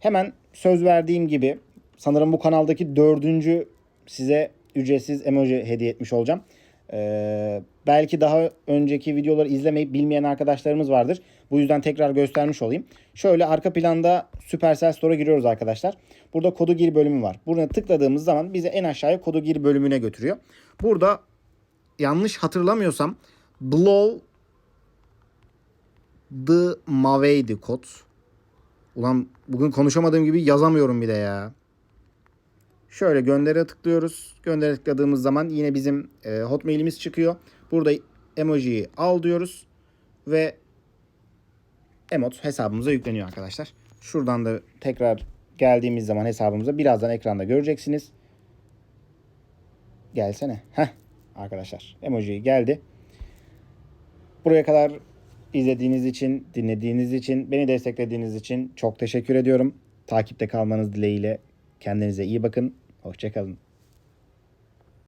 Hemen söz verdiğim gibi sanırım bu kanaldaki dördüncü size ücretsiz emoji hediye etmiş olacağım. Ee, belki daha önceki videoları izlemeyip bilmeyen arkadaşlarımız vardır. Bu yüzden tekrar göstermiş olayım. Şöyle arka planda Supercell Store'a giriyoruz arkadaşlar. Burada kodu gir bölümü var. Buraya tıkladığımız zaman bizi en aşağıya kodu gir bölümüne götürüyor. Burada yanlış hatırlamıyorsam Blow the Mavey'di kod. Ulan bugün konuşamadığım gibi yazamıyorum bir de ya. Şöyle göndere tıklıyoruz. Göndere tıkladığımız zaman yine bizim e, hotmailimiz çıkıyor. Burada emojiyi al diyoruz. Ve emot hesabımıza yükleniyor arkadaşlar. Şuradan da tekrar geldiğimiz zaman hesabımıza birazdan ekranda göreceksiniz. Gelsene. Heh arkadaşlar emoji geldi. Buraya kadar izlediğiniz için, dinlediğiniz için, beni desteklediğiniz için çok teşekkür ediyorum. Takipte kalmanız dileğiyle kendinize iyi bakın. Hoşçakalın.